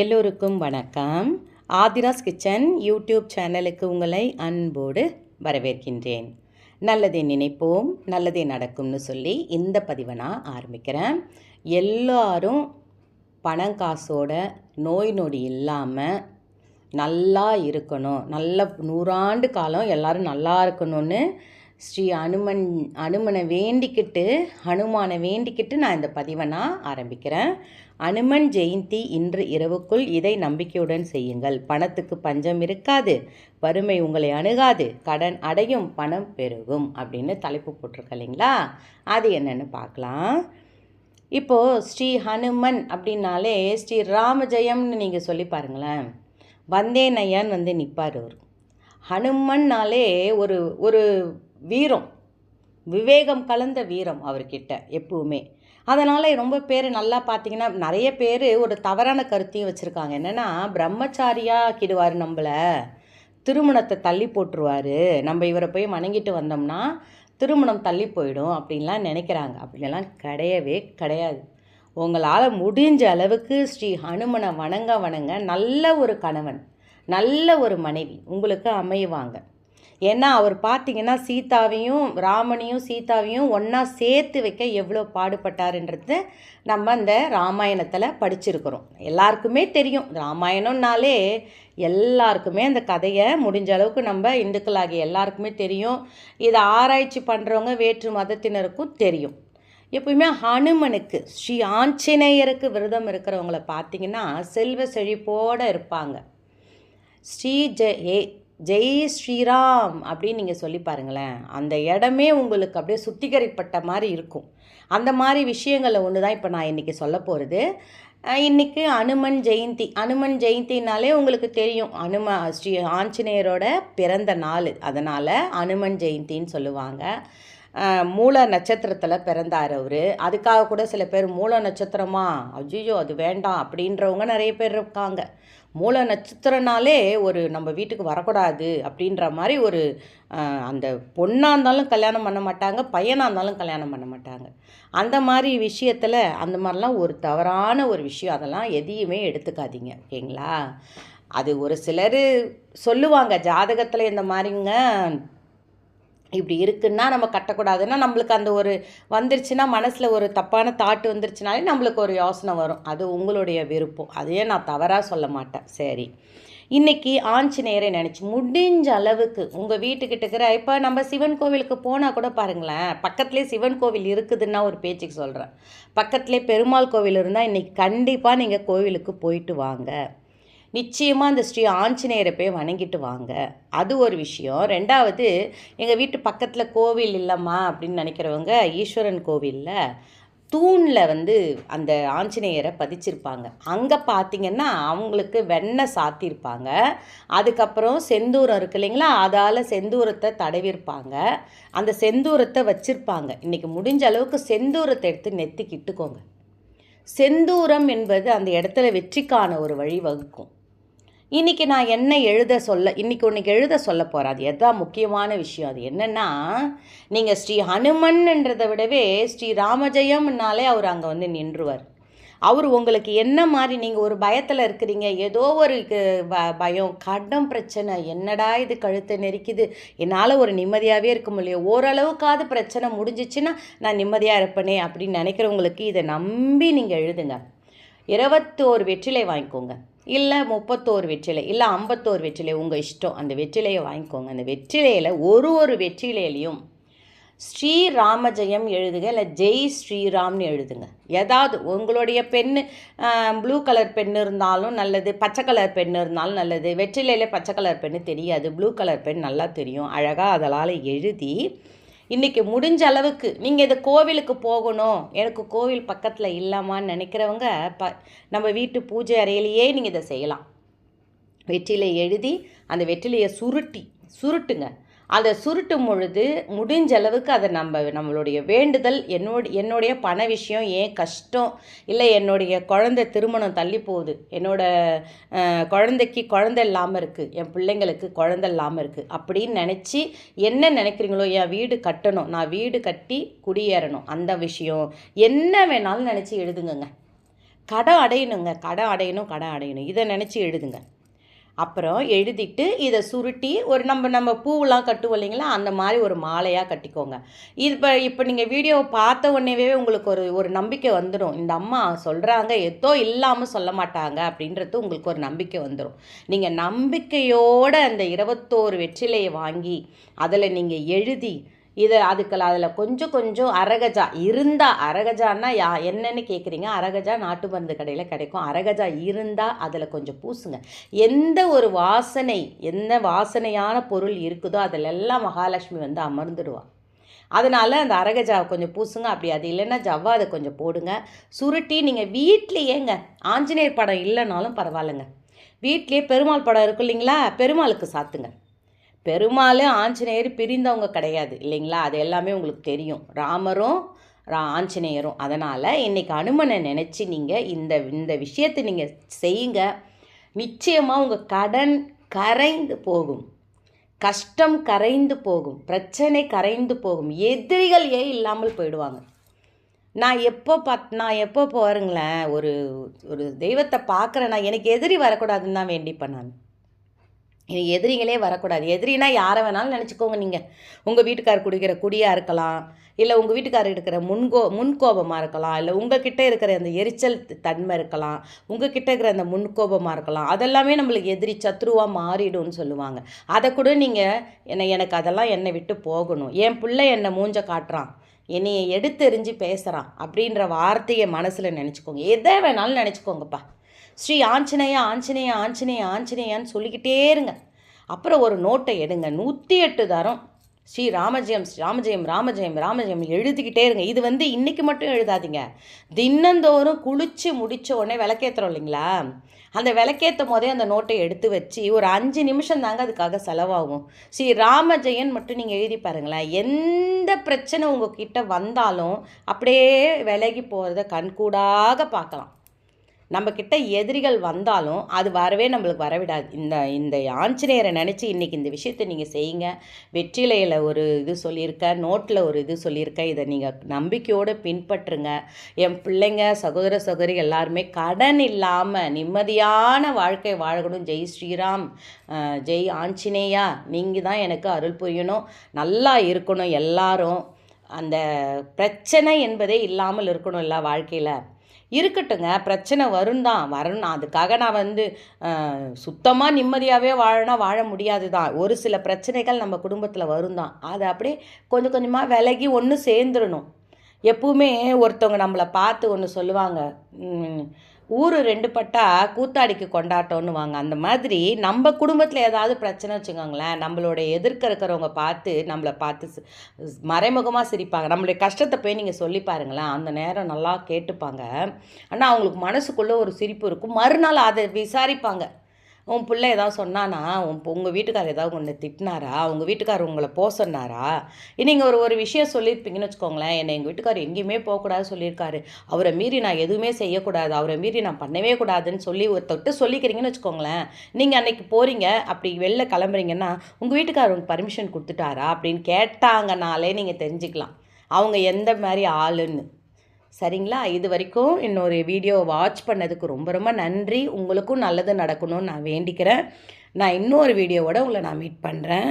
எல்லோருக்கும் வணக்கம். Aadhira's kitchen YouTube சேனலுக்கு உங்களை அன்போடு வரவேற்கின்றேன். நல்லதை நினைப்போம் நல்லதே நடக்கும்னு சொல்லி இந்த பதிவை நான் ஆரம்பிக்கிறேன். எல்லாரும் பணம் காசோட நோய் நொடி இல்லாமல் நல்லா இருக்கணும். நல்ல நூறாண்டு காலம் எல்லோரும் நல்லா இருக்கணும்னு ஸ்ரீ அனுமன் அனுமனை வேண்டிக்கிட்டு ஹனுமானை வேண்டிக்கிட்டு நான் இந்த பதிவை நான் ஆரம்பிக்கிறேன். அனுமன் ஜெயந்தி இன்று இரவுக்குள் இதை நம்பிக்கையுடன் செய்யுங்கள். பணத்துக்கு பஞ்சம் இருக்காது. வறுமை உங்களை அணுகாது. கடன் அடையும் பணம் பெருகும். அப்படின்னு தலைப்பு போட்டிருக்க இல்லைங்களா? அது என்னென்னு பார்க்கலாம். இப்போது ஸ்ரீ ஹனுமன் அப்படின்னாலே ஸ்ரீ ராமஜெயம்னு நீங்கள் சொல்லி பாருங்களேன். வந்தேன் ஐயான்னு வந்து நிற்பார் அவர். ஹனுமன்னாலே ஒரு ஒரு வீரம். விவேகம் கலந்த வீரம் அவர்கிட்ட எப்பவுமே. அதனால் ரொம்ப பேர் நல்லா பார்த்தீங்கன்னா நிறைய பேர் ஒரு தவறான கருத்தையும் வச்சுருக்காங்க. என்னென்னா பிரம்மச்சாரியாக ஆக்கிடுவார் நம்மளை. திருமணத்தை தள்ளி போட்டுருவார். நம்ம இவரை போய் வணங்கிட்டு வந்தோம்னா திருமணம் தள்ளி போயிடும் அப்படின்லாம் நினைக்கிறாங்க. அப்படின்லாம் கிடையவே கிடையாது. உங்களால் முடிஞ்ச அளவுக்கு ஸ்ரீ ஹனுமனை வணங்க வணங்க நல்ல ஒரு கணவன் நல்ல ஒரு மனைவி உங்களுக்கு அமைவாங்க. ஏன்னா அவர் பார்த்தீங்கன்னா சீதாவையும் ராமனையும் சீதாவையும் ஒன்றா சேர்த்து வைக்க எவ்வளோ பாடுபட்டாருன்றது நம்ம அந்த ராமாயணத்தில் படிச்சிருக்கிறோம். எல்லாருக்குமே தெரியும். ராமாயணம்னாலே எல்லாருக்குமே அந்த கதையை முடிஞ்ச அளவுக்கு நம்ம இந்துக்களாகிய எல்லாருக்குமே தெரியும். இதை ஆராய்ச்சி பண்ணுறவங்க வேற்று மதத்தினருக்கும் தெரியும். எப்பயுமே ஹனுமனுக்கு ஸ்ரீ ஆஞ்சநேயருக்கு விரதம் இருக்கிறவங்கள பார்த்தீங்கன்னா செல்வ செழிப்போடு இருப்பாங்க. ஸ்ரீ ஜெய் ஜெய் ஸ்ரீராம் அப்படின்னு நீங்கள் சொல்லி பாருங்களேன். அந்த இடமே உங்களுக்கு அப்படியே சுத்திகரிப்பட்ட மாதிரி இருக்கும். அந்த மாதிரி விஷயங்களை ஒன்று தான் இப்போ நான் இன்றைக்கி சொல்ல போகிறது இன்றைக்கி அனுமன் ஜெயந்தி அனுமன் ஜெயந்தினாலே உங்களுக்கு தெரியும். அனும ஸ்ரீ ஆஞ்சநேயரோட பிறந்த நாள். அதனால் அனுமன் ஜெயந்தின்னு சொல்லுவாங்க. மூல நட்சத்திரத்தில் பிறந்தார் அவர். அதுக்காக கூட சில பேர் மூல நட்சத்திரமா அஜியோ அது வேண்டாம் அப்படின்றவங்க நிறைய பேர் இருக்காங்க. மூல நட்சத்திரனாலே ஒரு நம்ம வீட்டுக்கு வரக்கூடாது அப்படின்ற மாதிரி ஒரு அந்த பொண்ணாக இருந்தாலும் கல்யாணம் பண்ண மாட்டாங்க பையனாக இருந்தாலும் கல்யாணம் பண்ண மாட்டாங்க. அந்த மாதிரி விஷயத்தில் அந்த மாதிரிலாம் ஒரு தவறான ஒரு விஷயம். அதெல்லாம் எதையுமே எடுத்துக்காதீங்க ஓகேங்களா? அது ஒரு சிலர் சொல்லுவாங்க ஜாதகத்தில் இந்த மாதிரிங்க இப்படி இருக்குன்னா நம்ம கட்டக்கூடாதுன்னா நம்மளுக்கு அந்த ஒரு வந்துருச்சுன்னா மனசில் ஒரு தப்பான தாட்டு வந்துருச்சுனாலே நம்மளுக்கு ஒரு யோசனை வரும். அது உங்களுடைய விருப்பம். அதையே நான் தவறாக சொல்ல மாட்டேன். சரி. இன்றைக்கி ஆஞ்சநேயரை நினச்சி முடிஞ்ச அளவுக்கு உங்கள் வீட்டுக்கிட்ட இருக்கிற இப்போ நம்ம சிவன் கோவிலுக்கு போனால் கூட பாருங்களேன் பக்கத்துலேயே சிவன் கோவில் இருக்குதுன்னா ஒரு பேச்சுக்கு சொல்கிறேன் பக்கத்துலேயே பெருமாள் கோவில் இருந்தால் இன்றைக்கி கண்டிப்பாக நீங்கள் கோவிலுக்கு போயிட்டு வாங்க. நிச்சயமாக அந்த ஸ்ரீ ஆஞ்சநேயரை போய் வணங்கிட்டு வாங்க. அது ஒரு விஷயம். ரெண்டாவது எங்கள் வீட்டு பக்கத்தில் கோவில் இல்லைம்மா அப்படின்னு நினைக்கிறவங்க ஈஸ்வரன் கோவிலில் தூணில் வந்து அந்த ஆஞ்சநேயரை பதிச்சிருப்பாங்க. அங்கே பார்த்தீங்கன்னா அவங்களுக்கு வெண்ணெய் சாத்தியிருப்பாங்க அதுக்கப்புறம் செந்தூரம் இருக்கு இல்லைங்களா? அதால் செந்தூரத்தை தடவிருப்பாங்க. அந்த செந்தூரத்தை வச்சுருப்பாங்க. இன்றைக்கி முடிஞ்ச அளவுக்கு செந்தூரத்தை எடுத்து நெத்திக்கிட்டுக்கோங்க செந்தூரம் என்பது அந்த இடத்துல வெற்றிக்கான ஒரு வழி வகுக்கும் இன்றைக்கி நான் என்ன எழுத சொல்ல இன்றைக்கி உனக்கு எழுத சொல்ல போகிறேன் அது எதான் முக்கியமான விஷயம். அது என்னென்னா நீங்கள் ஸ்ரீ ஹனுமன்ன்றதை விடவே ஸ்ரீ ராமஜெயம்னாலே அவர் அங்கே வந்து நின்றுவார். அவர் உங்களுக்கு என்ன மாதிரி நீங்கள் ஒரு பயத்தில் இருக்கிறீங்க ஏதோ ஒரு ப பயம் கடன் பிரச்சனை என்னடா இது கழுத்தை நெரிக்குது? என்னால் ஒரு நிம்மதியாகவே இருக்க முடியும் ஓரளவுக்காவது பிரச்சனை முடிஞ்சிச்சுன்னா நான் நிம்மதியாக இருப்பேனே அப்படின்னு நினைக்கிறவங்களுக்கு இதை நம்பி நீங்கள் எழுதுங்க. இருபத்தோரு வெற்றிலை வாங்கிக்கோங்க. இல்லை முப்பத்தோரு வெற்றிலை இல்லை ஐம்பத்தோரு வெற்றிலை உங்கள் இஷ்டம். அந்த வெற்றிலையை வாங்கிக்கோங்க. அந்த வெற்றிலையில் ஒரு ஒரு வெற்றிலையிலையும் ஸ்ரீராமஜெயம் எழுதுங்க இல்லை ஜெய் ஸ்ரீராம்னு எழுதுங்க. ஏதாவது உங்களுடைய பெண்ணு ப்ளூ கலர் பெண் இருந்தாலும் நல்லது பச்சை கலர் பெண் இருந்தாலும் நல்லது வெற்றிலையில் பச்சை கலர் பெண்ணு தெரியாது ப்ளூ கலர் பெண் நல்லா தெரியும் அழகாக அதனால் எழுதி இன்றைக்கி முடிஞ்ச அளவுக்கு நீங்கள் இதை கோவிலுக்கு போகணும். எனக்கு கோவில் பக்கத்தில் இல்லாமான்னு நினைக்கிறவங்க ப நம்ம வீட்டு பூஜை அறையிலேயே நீங்கள் இதை செய்யலாம். வெற்றிலை எழுதி அந்த வெற்றிலையை சுருட்டி சுருட்டுங்க. அதை சுருட்டும் பொழுது முடிஞ்ச அளவுக்கு அதை நம்ம நம்மளுடைய வேண்டுதல் என்னோட என்னுடைய பண விஷயம் ஏன் கஷ்டம் இல்லை என்னுடைய குழந்தை திருமணம் தள்ளி போகுது என்னோட குழந்தைக்கு குழந்தை இல்லாமல் இருக்குது என் பிள்ளைங்களுக்கு குழந்தை இல்லாமல் இருக்குது அப்படின்னு நினச்சி என்ன நினைக்கிறீங்களோ என் வீடு கட்டணும் நான் வீடு கட்டி குடியேறணும் அந்த விஷயம். என்ன வேணாலும் நினச்சி எழுதுங்கங்க. கடன் அடையணுங்க கடன் அடையணும் கடன் அடையணும். இதை நினச்சி எழுதுங்க. அப்புறம் எழுதிட்டு இதை சுருட்டி ஒரு நம்ம நம்ம பூவெலாம் கட்டுவோம் இல்லைங்களா? அந்த மாதிரி ஒரு மாலையாக கட்டிக்கோங்க. இது இப்போ இப்போ நீங்கள் வீடியோவை பார்த்த உடனேவே உங்களுக்கு ஒரு ஒரு நம்பிக்கை வந்துடும் இந்த அம்மா சொல்கிறாங்க ஏதோ இல்லாமல் சொல்ல மாட்டாங்க அப்படின்றது உங்களுக்கு ஒரு நம்பிக்கை வந்துடும் நீங்கள் நம்பிக்கையோடு அந்த இருபத்தோரு வெற்றிலையை வாங்கி அதில் நீங்கள் எழுதி இதை அதுக்கு அதில் கொஞ்சம் கொஞ்சம் அரகஜா இருந்தால் அரகஜான்னா யா என்னென்னு கேட்குறீங்க அரகஜா நாட்டு மருந்து கடையில் கிடைக்கும். அரகஜா இருந்தால் அதில் கொஞ்சம் பூசுங்க. எந்த ஒரு வாசனை எந்த வாசனையான பொருள் இருக்குதோ அதில் எல்லாம் மகாலட்சுமி வந்து அமர்ந்துடுவாள் அதனால் அந்த அரகஜாவை கொஞ்சம் பூசுங்க. அப்படி அது இல்லைன்னா ஜவ்வாதை கொஞ்சம் போடுங்க. சுருட்டி நீங்கள் வீட்லேயேங்க. ஆஞ்சநேயர் படம் இல்லைனாலும் பரவாயில்லைங்க. வீட்லேயே பெருமாள் படம் இருக்கும் இல்லைங்களா? பெருமாளுக்கு சாத்துங்க. பெருமாள் ஆஞ்சநேயர் பிரிந்தவங்க கிடையாது இல்லைங்களா? அது எல்லாமே உங்களுக்கு தெரியும். ராமரும் ரா ஆஞ்சநேயரும். அதனால் இன்றைக்கி அனுமனை நினச்சி நீங்கள் இந்த இந்த விஷயத்தை நீங்கள் செய்யுங்க. நிச்சயமாக உங்கள் கடன் கரைந்து போகும். கஷ்டம் கரைந்து போகும். பிரச்சனை கரைந்து போகும். எதிரிகள் ஏன் இல்லாமல் போயிடுவாங்க. நான் எப்போ பத் நான் எப்போ போகிறேங்களேன் ஒரு ஒரு தெய்வத்தை பார்க்குறேன்னா எனக்கு எதிரி வரக்கூடாதுன்னு தான் வேண்டிப்பேன் நான். இது எதிரிகளே வரக்கூடாது. எதிரினா யாரை வேணாலும் நினச்சிக்கோங்க நீங்கள் உங்கள் வீட்டுக்கார் குடிக்கிற குடியாக இருக்கலாம். இல்லை உங்கள் வீட்டுக்காரர் இருக்கிற முன்கோ முன்கோபமாக இருக்கலாம். இல்லை உங்ககிட்ட இருக்கிற அந்த எரிச்சல் தன்மை இருக்கலாம். உங்ககிட்ட இருக்கிற அந்த முன்கோபமாக இருக்கலாம். அதெல்லாமே நம்மளுக்கு எதிரி சத்ருவாக மாறிடும்னு சொல்லுவாங்க. அதை கூட நீங்கள் என்னை எனக்கு அதெல்லாம் என்னை விட்டு போகணும். என் பிள்ளை என்னை மூஞ்ச காட்டுறான். என்னையை எடுத்தெறிஞ்சு பேசுகிறான் அப்படின்ற வார்த்தையை மனசில் நினச்சிக்கோங்க. எதை வேணாலும் நினச்சிக்கோங்கப்பா. ஸ்ரீ ஆஞ்சநேயா ஆஞ்சநேயா ஆஞ்சநேயா ஆஞ்சநேயான்னு சொல்லிக்கிட்டே இருங்க. அப்புறம் ஒரு நோட்டை எடுங்க. நூற்றி எட்டு தரம். ஸ்ரீ ராமஜெயம் ராமஜெயம் ராமஜெயம் ராமஜெயம் எழுதிக்கிட்டே இருங்க. இது வந்து இன்றைக்கி மட்டும் எழுதாதீங்க. தினந்தோறும் குளித்து முடித்த உடனே விளக்கேற்றுறோம் இல்லைங்களா? அந்த விளக்கேற்றும் போதே அந்த நோட்டை எடுத்து வச்சு ஒரு அஞ்சு நிமிஷம் தாங்க அதுக்காக செலவாகும். ஸ்ரீ ராமஜெயன் மட்டும் நீங்கள் எழுதி பாருங்களேன். எந்த பிரச்சனை உங்ககிட்ட வந்தாலும் அப்படியே விலகி போகிறத கண்கூடாக பார்க்கலாம். நம்மக்கிட்ட எதிரிகள் வந்தாலும் அது வரவே நம்மளுக்கு வரவிடாது. இந்த இந்த ஆஞ்சநேயரை நினச்சி இன்றைக்கி இந்த விஷயத்தை நீங்கள் செய்யுங்க. வெற்றிலையில் ஒரு இது சொல்லியிருக்கேன் நோட்டில் ஒரு இது சொல்லியிருக்கேன் இதை நீங்கள் நம்பிக்கையோடு பின்பற்றுங்க. என் பிள்ளைங்க சகோதர சகோதரி எல்லாருமே கடன் இல்லாமல் நிம்மதியான வாழ்க்கை வாழணும் ஜெய் ஸ்ரீராம் ஜெய் ஆஞ்சநேயா நீங்கள் தான் எனக்கு அருள் புரியணும். நல்லா இருக்கணும் எல்லாரும். அந்த பிரச்சனை என்பதே இல்லாமல் இருக்கணும் எல்லா வாழ்க்கையில். இருக்கட்டுங்க. பிரச்சனை வரும் தான் வரணும் அதுக்காக நான் வந்து சுத்தமாக நிம்மதியாகவே வாழனா வாழ முடியாது தான் ஒரு சில பிரச்சனைகள் நம்ம குடும்பத்தில் வரும் தான் அதை அப்படியே கொஞ்சம் கொஞ்சமாக விலகி ஒன்று சேர்ந்துடணும். எப்பவுமே ஒருத்தவங்க நம்மளை பார்த்து ஒன்று சொல்லுவாங்க. ஊர் ரெண்டு பட்டா கூத்தாடிக்கு கொண்டாட்டம்னு வாங்க. அந்த மாதிரி நம்ம குடும்பத்தில் ஏதாவது பிரச்சனை வச்சுக்கோங்களேன். நம்மளோட எதிர்க்க இருக்கிறவங்க பார்த்து நம்மளை பார்த்து மறைமுகமாக சிரிப்பாங்க. நம்மளுடைய கஷ்டத்தை போய் நீங்கள் சொல்லி பாருங்களேன். அந்த நேரம் நல்லா கேட்டுப்பாங்க. ஆனால் அவங்களுக்கு மனசுக்குள்ளே ஒரு சிரிப்பு இருக்கும். மறுநாள் அதை விசாரிப்பாங்க. உன் பிள்ளை ஏதாவது சொன்னானா உன் உங்கள் வீட்டுக்காரர் ஏதாவது ஒன்று திட்டினாரா உங்கள் வீட்டுக்கார் உங்களை போக சொன்னாரா? நீங்கள் ஒரு ஒரு விஷயம் சொல்லியிருப்பீங்கன்னு வச்சுக்கோங்களேன். என்னை எங்கள் வீட்டுக்கார் எங்கேயுமே போகக்கூடாது சொல்லியிருக்காரு. அவரை மீறி நான் எதுவுமே செய்யக்கூடாது. அவரை மீறி நான் பண்ணவே கூடாதுன்னு சொல்லி ஒரு தொட்டு சொல்லிக்கிறீங்கன்னு வச்சுக்கோங்களேன். நீங்கள் அன்னைக்கு போகிறீங்க அப்படி வெளில கிளம்புறீங்கன்னா உங்கள் வீட்டுக்காரர் உங்களுக்கு பர்மிஷன் கொடுத்துட்டாரா அப்படின்னு கேட்டாங்கனாலே நீங்கள் தெரிஞ்சுக்கலாம். அவங்க எந்த மாதிரி ஆளுன்னு. சரிங்களா? இது வரைக்கும் இன்னொரு வீடியோ வாட்ச் பண்ணதுக்கு ரொம்ப ரொம்ப நன்றி. உங்களுக்கும் நல்லது நடக்கணும்னு நான் வேண்டிக்கிறேன். நான் இன்னொரு வீடியோவோட உங்களை நான் மீட் பண்ணுறேன்